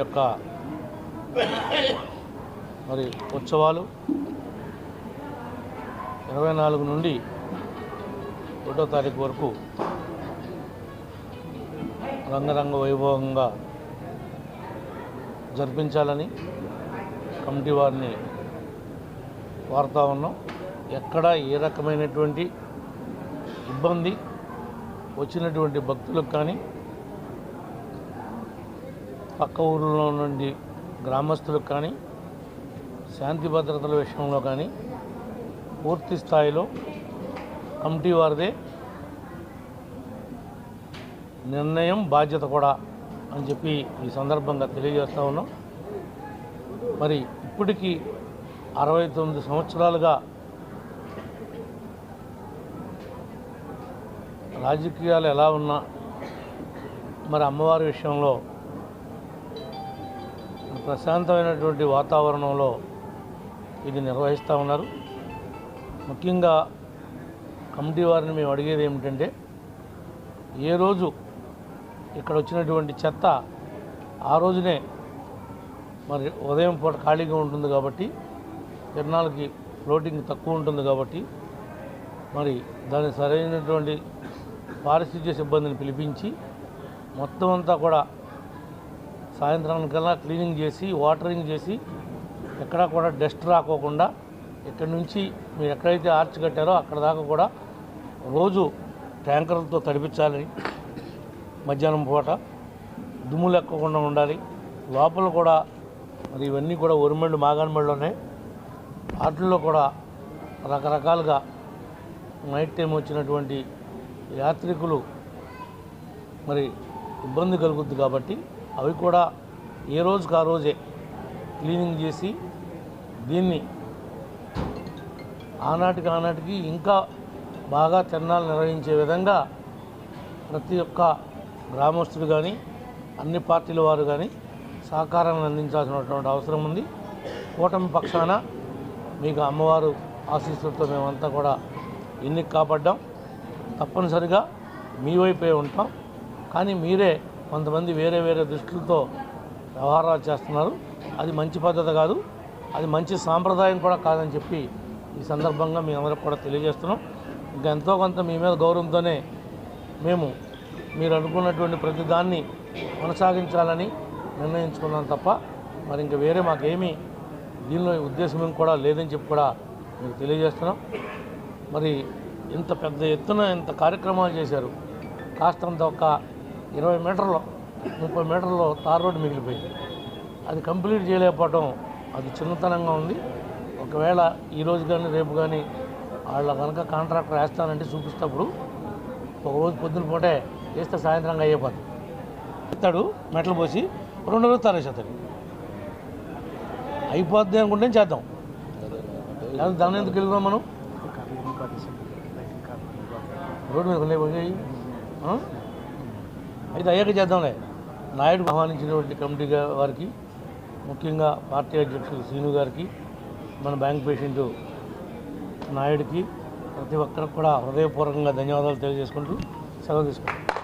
యొక్క మరి ఉత్సవాలు ఇరవై నాలుగు నుండి ఒకటో తారీఖు వరకు రంగరంగ వైభవంగా జరిపించాలని కమిటీ వారిని వార్తా ఉన్నాం. ఎక్కడ ఏ రకమైనటువంటి ఇబ్బంది వచ్చినటువంటి భక్తులకు కానీ పక్క ఊరిలో నుండి గ్రామస్తులకు కానీ శాంతి భద్రతల విషయంలో కానీ పూర్తి స్థాయిలో కమిటీ వారిదే నిర్ణయం బాధ్యత కూడా అని చెప్పి ఈ సందర్భంగా తెలియజేస్తూ ఉన్నాం. మరి ఇప్పటికీ అరవై తొమ్మిది సంవత్సరాలుగా రాజకీయాలు ఎలా ఉన్నా మరి అమ్మవారి విషయంలో ప్రశాంతమైనటువంటి వాతావరణంలో ఇది నిర్వహిస్తూ ఉన్నారు. ముఖ్యంగా కమిటీ వారిని మేము అడిగేది ఏమిటంటే ఏ రోజు ఇక్కడ వచ్చినటువంటి చెత్త ఆ రోజునే మరి ఉదయం పూట ఖాళీగా ఉంటుంది కాబట్టి తిరణాలకి ఫ్లోటింగ్ తక్కువ ఉంటుంది కాబట్టి మరి దాన్ని సరైనటువంటి పారిశుద్ధ్య సిబ్బందిని పిలిపించి మొత్తం అంతా కూడా సాయంత్రానికల్లా క్లీనింగ్ చేసి వాటరింగ్ చేసి ఎక్కడా కూడా డస్ట్ రాకోకుండా ఇక్కడ నుంచి మీరు ఎక్కడైతే ఆర్చ్ కట్టారో అక్కడ దాకా కూడా రోజు ట్యాంకర్లతో తడిపించాలని మధ్యాహ్నం పూట దుమ్ము లెక్కకుండా ఉండాలి. లోపల కూడా మరి ఇవన్నీ కూడా ఒరిమెళ్ళు మాగానమెళ్ళు ఉన్నాయి. వాటిల్లో కూడా రకరకాలుగా నైట్ టైం వచ్చినటువంటి యాత్రికులు మరి ఇబ్బంది కలుగుద్ది కాబట్టి అవి కూడా ఏ రోజుకి ఆ రోజే క్లీనింగ్ చేసి దీన్ని ఆనాటికి ఆనాటికి ఇంకా బాగా తిరణాలు నిర్వహించే విధంగా ప్రతి ఒక్క గ్రామస్తుడు కానీ అన్ని పార్టీల వారు కానీ సహకారాన్ని అందించాల్సినటువంటి అవసరం ఉంది. కూటమి పక్షాన మీకు అమ్మవారు ఆశీస్సులతో మేమంతా కూడా ఎన్నిక కాపాడ్డాం. తప్పనిసరిగా మీ వైపే ఉంటాం. కానీ మీరే కొంతమంది వేరే వేరే దృష్టిలతో వ్యవహారాలు చేస్తున్నారు. అది మంచి పద్ధతి కాదు. అది మంచి సాంప్రదాయం కూడా కాదని చెప్పి ఈ సందర్భంగా మీ అందరికి కూడా తెలియజేస్తున్నాం. ఇంకా ఎంతో కొంత మీ మీద గౌరవంతోనే మేము మీరు అనుకున్నటువంటి ప్రతి దాన్ని కొనసాగించాలని నిర్ణయించుకున్నాం తప్ప మరి ఇంకా వేరే మాకేమీ దీనిలో ఉద్దేశం కూడా లేదని చెప్పి కూడా మీకు తెలియజేస్తున్నాం. మరి ఇంత పెద్ద ఎత్తున ఇంత కార్యక్రమాలు చేశారు. కాస్తంత ఒక ఇరవై మీటర్లు ముప్పై మీటర్లో తార్ రోడ్డు మిగిలిపోయింది. అది కంప్లీట్ చేయలేకపోవడం అది చిన్నతనంగా ఉంది. ఒకవేళ ఈ రోజు కానీ రేపు కానీ వాళ్ళ కనుక కాంట్రాక్టర్ వేస్తానంటే చూపిస్తప్పుడు ఒక రోజు పొద్దున పూటే వేస్తే సాయంత్రంగా అయిపోతుంది ఇస్తాడు మెట్లు పోసి రెండు రోజులు తారేసేస్తాడు అయిపోద్ది అనుకుంటే చేద్దాం? లేదా దాన్ని ఎందుకు వెళ్దాం మనం? రోడ్డు మీద ఉన్నాయి పోయి అయితే అయ్యాక చేద్దాంలే. నాయుడు ఆహ్వానించినటువంటి కమిటీ వారికి ముఖ్యంగా పార్టీ అధ్యక్షుడు శ్రీను గారికి మన బ్యాంక్ పేషెంట్ నాయుడికి ప్రతి ఒక్కరికి కూడా హృదయపూర్వకంగా ధన్యవాదాలు తెలియజేసుకుంటూ సెలవు తీసుకుంటాం